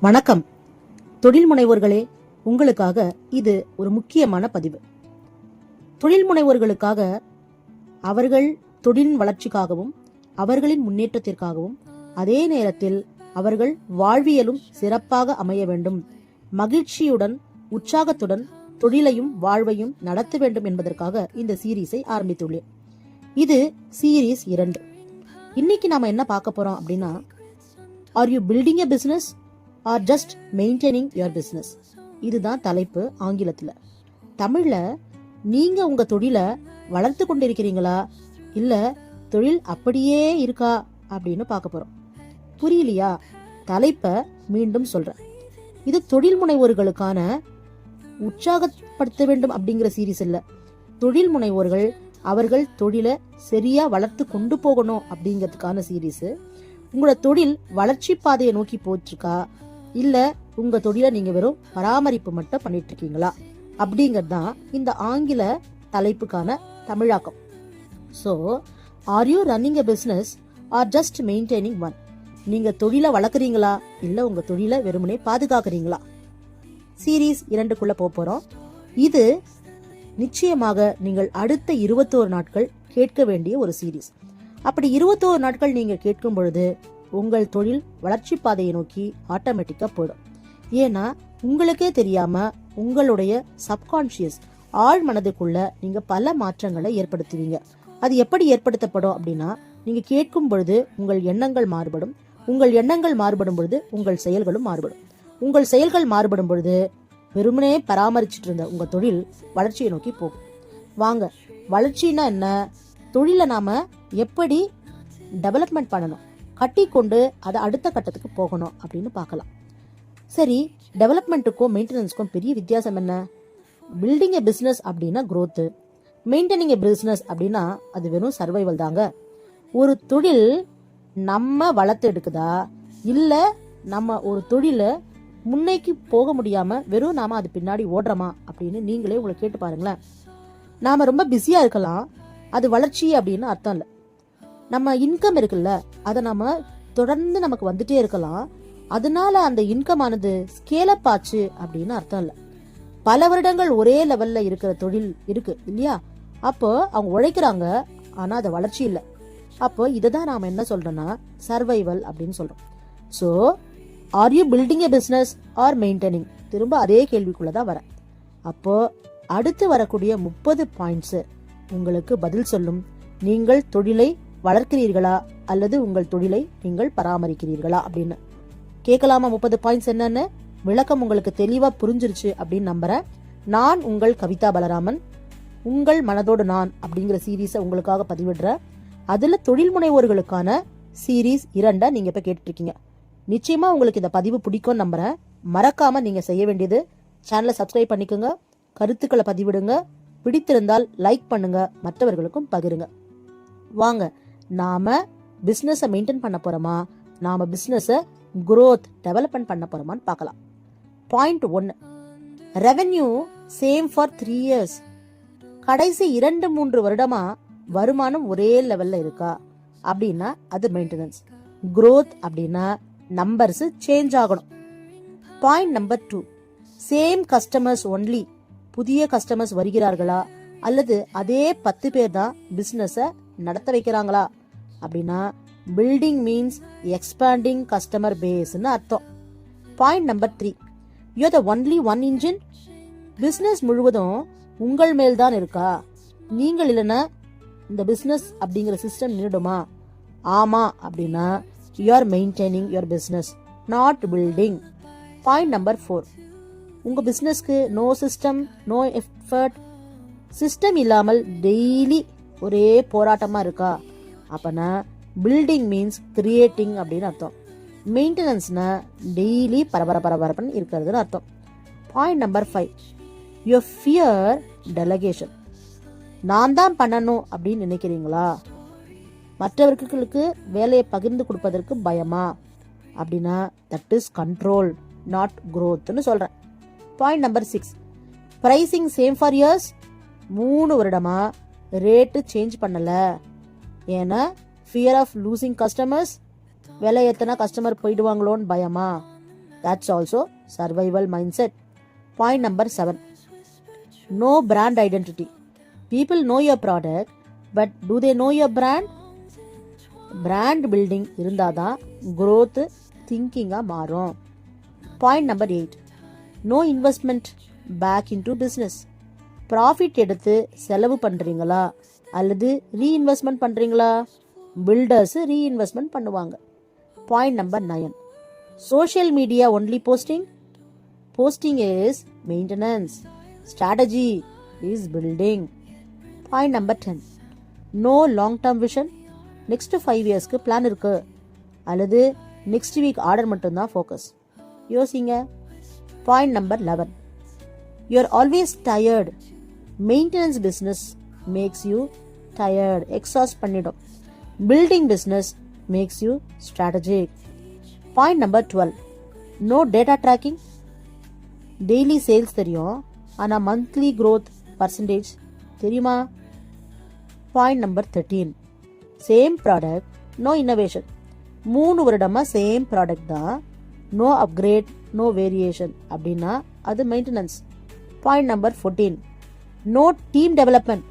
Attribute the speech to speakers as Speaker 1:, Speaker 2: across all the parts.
Speaker 1: வணக்கம். தொழில் முனைவோர்களே உங்களுக்காக இது ஒரு முக்கியமான பதிவு. தொழில் முனைவோர்களுக்காக அவர்கள் தொழிலின் வளர்ச்சிக்காகவும் அவர்களின் முன்னேற்றத்திற்காகவும் அதே நேரத்தில் அவர்கள் வாழ்வியலும் சிறப்பாக அமைய வேண்டும். மகிழ்ச்சியுடன் உற்சாகத்துடன் தொழிலையும் வாழ்வையும் நடத்த வேண்டும் என்பதற்காக இந்த சீரீஸை ஆரம்பித்துள்ளேன். இது சீரீஸ் இரண்டு. இன்னைக்கு நாம என்ன பார்க்க போறோம் அப்படின்னா are you building a business or just maintaining your business இதுதான் தலைப்பு ஆங்கிலத்தில். தமிழில் நீங்கள் உங்கள் தொழிலை வளர்த்து கொண்டிருக்கிறீங்களா? இல்லை தொழில் அப்படியே இருக்கா? அப்படின்னு பார்க்க போகிறோம் புரியலையா? தலைப்பை மீண்டும் சொல்கிறேன் இது தொழில் முனைவோர்களுக்கான உற்சாகப்படுத்த வேண்டும் அப்படிங்கிற சீரீஸ் இல்லை. தொழில் முனைவோர்கள் அவர்கள் தொழிலை சரியாக வளர்த்து கொண்டு போகணும் அப்படிங்கிறதுக்கான சீரீஸு உங்களோட தொழில் வளர்ச்சி பாதையை நோக்கி போயிட்டுருக்கா இல்ல உங்க தொழிலை நீங்க வெறும் பராமரிப்பு மட்டும் பண்ணிட்டு இருக்கீங்களா அப்படிங்கிறது தான் இந்த ஆங்கில தலைப்புக்கான தமிழாக்கம். So are you running a business or just maintaining one நீங்க தொழிலை வளர்க்குறீங்களா? இல்ல உங்க தொழிலை வெறுமனே பாதுகாக்கிறீங்களா? சீரீஸ் இரண்டுக்குள்ள போக போறோம் இது நிச்சயமாக நீங்கள் அடுத்த இருபத்தோரு நாட்கள் கேட்க வேண்டிய ஒரு சீரீஸ் அப்படி இருபத்தோரு நாட்கள் நீங்க கேட்கும் பொழுது உங்கள் தொழில் வளர்ச்சி பாதையை நோக்கி ஆட்டோமேட்டிக்காக போயிடும். ஏன்னா உங்களுக்கே தெரியாம உங்களுடைய சப்கான்ஷியஸ் ஆழ் மனதுக்குள்ள நீங்க பல மாற்றங்களை ஏற்படுத்துவீங்க. அது எப்படி ஏற்படுத்தப்படும் அப்படின்னா நீங்க கேட்கும் பொழுது உங்கள் எண்ணங்கள் மாறுபடும். உங்கள் எண்ணங்கள் மாறுபடும் பொழுது உங்கள் செயல்களும் மாறுபடும். உங்கள் செயல்கள் மாறுபடும் பொழுது வெறுமனே பராமரிச்சுட்டு இருந்த உங்க தொழில் வளர்ச்சியை நோக்கி போகும். வாங்க வளர்ச்சின்னா என்ன? தொழிலை நாம எப்படி டெவலப்மெண்ட் பண்ணணும்? கட்டி கொண்டு அதை அடுத்த கட்டத்துக்கு போகணும் அப்படின்னு பார்க்கலாம். சரி டெவலப்மெண்ட்டுக்கும் மெயின்டெனன்ஸ்க்கும் பெரிய வித்தியாசம் என்ன? பில்டிங் எ பிஸ்னஸ் அப்படின்னா க்ரோத்து மெயின்டைனிங் எ பிஸ்னஸ் அப்படின்னா அது வெறும் சர்வைவல் தாங்க. ஒரு தொழில் நம்ம வளர்த்து எடுக்குதா? இல்லை நம்ம ஒரு தொழிலை முன்னைக்கு போக முடியாமல் வெறும் நாம் அது பின்னாடி ஓடுறோமா? அப்படின்னு நீங்களே உங்களை கேட்டு பாருங்களேன். நாம் ரொம்ப பிஸியாக இருக்கலாம். அது வளர்ச்சி அப்படின்னு அர்த்தம் இல்லை. நம்ம இன்கம் இருக்குல்ல அதை நம்ம தொடர்ந்து நமக்கு வந்துட்டே இருக்கலாம். அதனால அந்த இன்கம் ஆனது ஸ்கேல் அப் ஆச்சு அப்படின்னு அர்த்தம் இல்லை. பல வருடங்கள் ஒரே லெவல்ல இருக்கிற தொழில் இருக்கு இல்லையா? அப்போ அவங்க உழைக்கிறாங்க ஆனா அது வளர்ச்சி இல்லை. அப்போ இதை தான் நாம என்ன சொல்றோம்னா சர்வைவல் அப்படின்னு சொல்றோம். So are you building a business or maintaining திரும்ப அதே கேள்விக்குள்ள தான் வரேன். அப்போ அடுத்து வரக்கூடிய முப்பது பாயிண்ட்ஸ் உங்களுக்கு பதில் சொல்லும். நீங்கள் தொழிலை வளர்க்கிறீர்களா அல்லது உங்கள் தொழிலை நீங்கள் பராமரிக்கிறீர்களா அப்படின்னு. கேட்கலாமா? முப்பது பாயிண்ட்ஸ் என்னன்னு? விளக்கம் உங்களுக்கு தெளிவா புரிஞ்சிருச்சு அப்படின்னு நம்புறேன். நான் உங்கள் கவிதா பலராமன். உங்கள் மனதோடு நான் அப்படிங்கிற சீரீஸை உங்களுக்காக பதிவிடுறேன். அதில் தொழில் முனைவோர்களுக்கான சீரீஸ் இரண்டை நீங்கள் இப்போ கேட்டுட்ருக்கீங்க. நிச்சயமாக உங்களுக்கு இந்த பதிவு பிடிக்கும்னு நம்புகிறேன் மறக்காமல் நீங்கள் செய்ய வேண்டியது சேனலை சப்ஸ்கிரைப் பண்ணிக்கோங்க கருத்துக்களை பதிவிடுங்க பிடித்திருந்தால் லைக் பண்ணுங்க மற்றவர்களுக்கும் பகிருங்க. வாங்க நாம பிஸ்னஸை மெயின்டைன் பண்ண போறோமா? நாம பிஸ்னஸை குரோத் டெவலப்மெண்ட் பண்ண போறோமான்னு பார்க்கலாம். பாயிண்ட் ஒன்று revenue same for three years கடைசி இரண்டு மூன்று வருடமா வருமானம் ஒரே லெவல்ல இருக்கா? அப்படின்னா அது மெயின்டெனன்ஸ் குரோத் அப்படின்னா நம்பர்ஸ் சேஞ்ச் ஆகணும். Point number two same customers only புதிய கஸ்டமர்ஸ் வருகிறார்களா? அல்லது அதே பத்து பேர் தான் பிஸ்னஸை நடத்த வைக்கிறாங்களா? அப்படின்னா பில்டிங் மீன்ஸ் எக்ஸ்பேண்டிங் கஸ்டமர் பேஸ்னு அர்த்தம். Point number three you the only one engine business முழுவதும் உங்கள் மேல் தான் இருக்கா? நீங்கள் இல்லைன்னா இந்த பிஸ்னஸ் அப்படிங்கிற சிஸ்டம் நின்றுடுமா? ஆமா அப்படின்னா you are maintaining your business not building point number four உங்கள் பிஸ்னஸ்க்கு no system no effort system இல்லாமல் டெய்லி ஒரே போராட்டமாக இருக்கா? அப்போனா பில்டிங் மீன்ஸ் கிரியேட்டிங் அப்படின்னு அர்த்தம். மெயின்டெனன்ஸ்னா டெய்லி பரபர பரபரப்புன்னு இருக்கிறதுன்னு அர்த்தம். Point number five your fear delegation நான் தான் பண்ணணும் அப்படின்னு நினைக்கிறீங்களா? மற்றவர்களுக்கு வேலையை பகிர்ந்து கொடுப்பதற்கு பயமா? அப்படின்னா தட் இஸ் கண்ட்ரோல் நாட் க்ரோத்னு சொல்கிறேன் point number six pricing same for years மூணு வருடமாக ரேட்டு சேஞ்ச் பண்ணலை. ஏன்னா ஃபியர் ஆஃப் லூசிங் கஸ்டமர்ஸ் விலை எத்தனை கஸ்டமர் போயிடுவாங்களோன்னு பயமா? That's also survival mind set point number seven no brand identity people know your product but do they know your brand building இருந்தால் தான் க்ரோத்து திங்கிங்காக மாறும். Point number eight no investment back into business profit எடுத்து செலவு பண்ணுறீங்களா அல்லது reinvestment பண்ணுறீங்களா builders reinvestment பண்ணுவாங்க. Point number nine social media only posting posting is maintenance strategy is building point number ten no long term vision next five இயர்ஸ்க்கு plan இருக்கு. அல்லது next week order மட்டும்தான் ஃபோக்கஸ் யோசிங்க. Point number eleven you are always tired maintenance business makes you tired exhaust பண்ணிடும். Building business makes you strategic point number twelve no data tracking daily sales தெரியும். ஆனால் monthly growth percentage தெரியுமா? Point number thirteen same product no innovation மூணு வருடமாக same product தான். No upgrade no variation அப்படின்னா அது maintenance point number fourteen no team development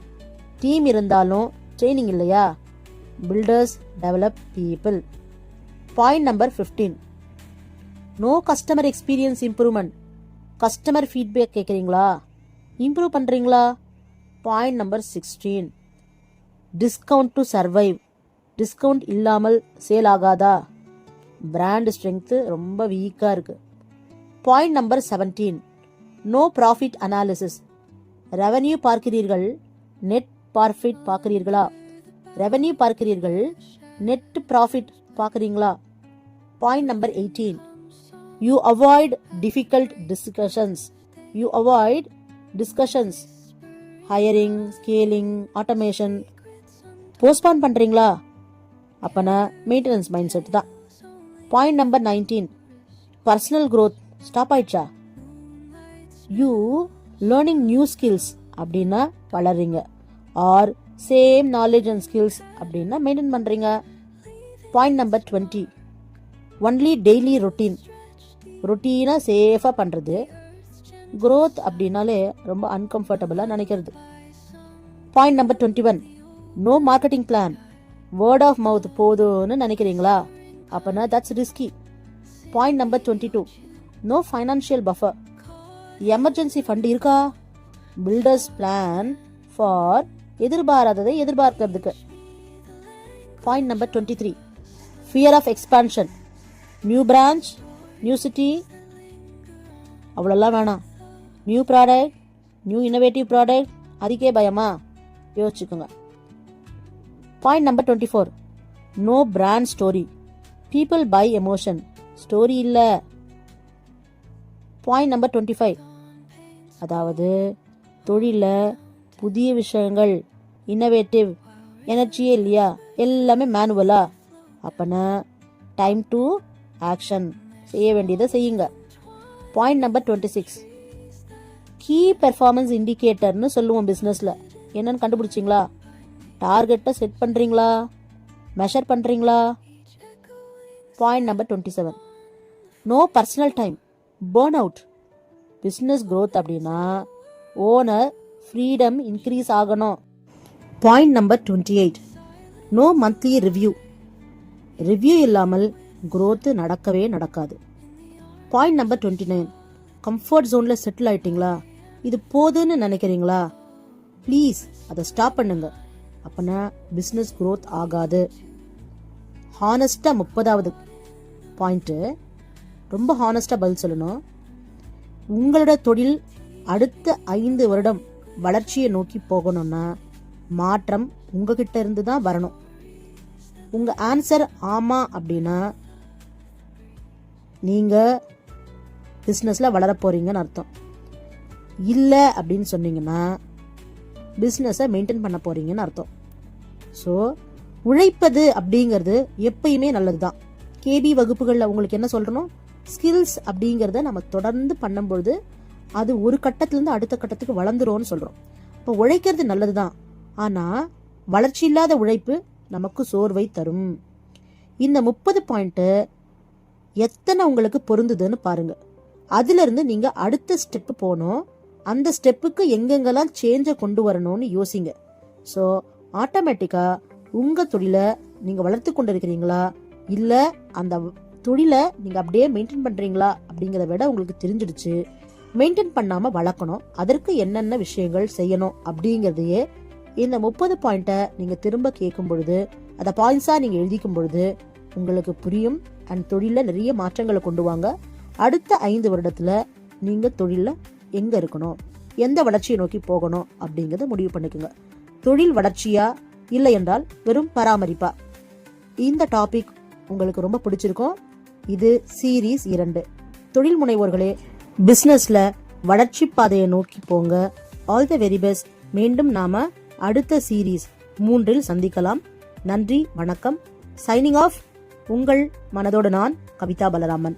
Speaker 1: team இருந்தாலும் training இல்லையா? Builders develop people point number fifteen no customer experience improvement customer feedback கேட்குறீங்களா improve பண்ணுறீங்களா point number sixteen discount to survive discount இல்லாமல் sale ஆகாதா? Brand strength ரொம்ப வீக்காக இருக்குது point number seventeen no profit analysis revenue பார்க்கிறீர்கள் net profit பார்க்கிறீர்களா? Revenue பார்க்கிறீர்கள் நெட் ப்ராஃபிட் பார்க்குறீங்களா? Point number eighteen you avoid difficult discussions you avoid discussions hiring scaling automation postpone பண்ணுறீங்களா அப்போனா மெயின்டெனன்ஸ் மைண்ட் செட் தான். Point number nineteen personal growth stop ஆயிடுச்சா? You learning new skills அப்படின்னா வளர்றீங்க or same knowledge and skills அப்படின்னா maintain பண்ணுறீங்க point number twenty only daily routine ரொட்டீனாக சேஃபாக பண்ணுறது க்ரோத் அப்படின்னாலே ரொம்ப அன்கம்ஃபர்டபுளாக நினைக்கிறது. Point number twenty one no marketing plan word of mouth போதும்னு நினைக்கிறீங்களா? அப்போனா that's risky point number twenty two no financial buffer emergency fund இருக்கா? பில்டர்ஸ் பிளான் ஃபார் எதிர்பாராததை எதிர்பார்க்கறதுக்கு. Point number twenty three fear of expansion new branch new city அவ்வளோலாம் வேணாம். New product new innovative product அதுக்கே பயமா? யோசிச்சுக்கோங்க. Point number twenty four no brand story people buy emotion story இல்லை. Point number twenty five அதாவது தொழிலில் புதிய விஷயங்கள் innovative எனர்ஜியே இல்லையா? எல்லாமே மேனுவலா அப்போனா டைம் டு ஆக்ஷன் செய்ய வேண்டியதை செய்யுங்க. Point number twenty six key performance இண்டிகேட்டர்னு சொல்லுவோம் பிஸ்னஸில் என்னன்னு கண்டுபிடிச்சிங்களா? டார்கெட்டை செட் பண்ணுறீங்களா மெஷர் பண்ணுறீங்களா point number twenty seven no personal time burn out business growth அப்படின்னா ஓனர் ஃப்ரீடம் இன்க்ரீஸ் ஆகணும். Point number twenty eight no monthly review review இல்லாமல் க்ரோத்து நடக்கவே நடக்காது. Point number twenty nine comfort ஜோனில் செட்டில் ஆயிட்டீங்களா? இது போதுன்னு நினைக்கிறீங்களா? ப்ளீஸ் அதை ஸ்டாப் பண்ணுங்க. அப்போனா பிஸ்னஸ் க்ரோத் ஆகாது. ஹானஸ்ட்டாக முப்பதாவது. பாயிண்ட்டு ரொம்ப ஹானஸ்ட்டாக பதில் சொல்லணும். உங்களோட தொழில் அடுத்த ஐந்து வருடம் வளர்ச்சியை நோக்கி போகணும்னா மாற்றம் உங்ககிட்ட இருந்து தான் வரணும். உங்கள் ஆன்சர் ஆமாம் அப்படின்னா நீங்கள் பிஸ்னஸில் வளர போகிறீங்கன்னு அர்த்தம். இல்லை அப்படின்னு சொன்னீங்கன்னா பிஸ்னஸை மெயின்டைன் பண்ண போகிறீங்கன்னு அர்த்தம். ஸோ உழைப்பது அப்படிங்கிறது எப்பயுமே நல்லது தான் கேபி வகுப்புகளில் உங்களுக்கு என்ன சொல்கிறனோ ஸ்கில்ஸ் அப்படிங்கிறத நம்ம தொடர்ந்து பண்ணும்பொழுது அது ஒரு கட்டத்துலேருந்து அடுத்த கட்டத்துக்கு வளர்ந்துரும்னு சொல்கிறோம் இப்போ உழைக்கிறது நல்லது தான் ஆனால் வளர்ச்சி இல்லாத உழைப்பு நமக்கு சோர்வை தரும். இந்த முப்பது பாயிண்ட்டு எத்தனை உங்களுக்கு பொருந்துதுன்னு பாருங்கள் அதுலேருந்து நீங்கள் அடுத்த ஸ்டெப்பு போகணும். அந்த ஸ்டெப்புக்கு எங்கெங்கெல்லாம் சேஞ்சை கொண்டு வரணும்னு யோசிங்க. ஸோ ஆட்டோமேட்டிக்காக உங்கள் தொழிலை நீங்கள் வளர்த்து கொண்டு இருக்கிறீங்களா இல்லை அந்த தொழிலை நீங்கள் அப்படியே மெயின்டைன் பண்ணுறீங்களா அப்படிங்கிறத விட உங்களுக்கு தெரிஞ்சிடுச்சு. மெயின்டைன் பண்ணாமல் வளர்க்கணும். அதற்கு என்னென்ன விஷயங்கள் செய்யணும் அப்படிங்கிறதையே இந்த முப்பது பாயிண்ட்டை நீங்கள் திரும்ப கேட்கும் பொழுது அதை பாயிண்ட்ஸாக நீங்கள் எழுதிக்கும் பொழுது உங்களுக்கு புரியும். அண்ட் தொழிலில் நிறைய மாற்றங்களை கொண்டு வாங்க. அடுத்த ஐந்து வருடத்தில் நீங்கள் தொழிலில் எங்கே இருக்கணும்? எந்த வளர்ச்சியை நோக்கி போகணும் அப்படிங்கிறத முடிவு பண்ணிக்கோங்க. தொழில் வளர்ச்சியா? இல்லை என்றால் வெறும் பராமரிப்பா. இந்த டாபிக் உங்களுக்கு ரொம்ப பிடிச்சிருக்கும். இது சீரீஸ் இரண்டு. தொழில் முனைவோர்களே பிஸ்னஸில் வளர்ச்சி பாதையை நோக்கி போங்க. ஆல் த வெரி பெஸ்ட் மீண்டும் நாம அடுத்த சீரீஸ் மூன்றில் சந்திக்கலாம். நன்றி வணக்கம். சைனிங் ஆஃப் உங்கள் மனதோடு நான் கவிதா பலராமன்.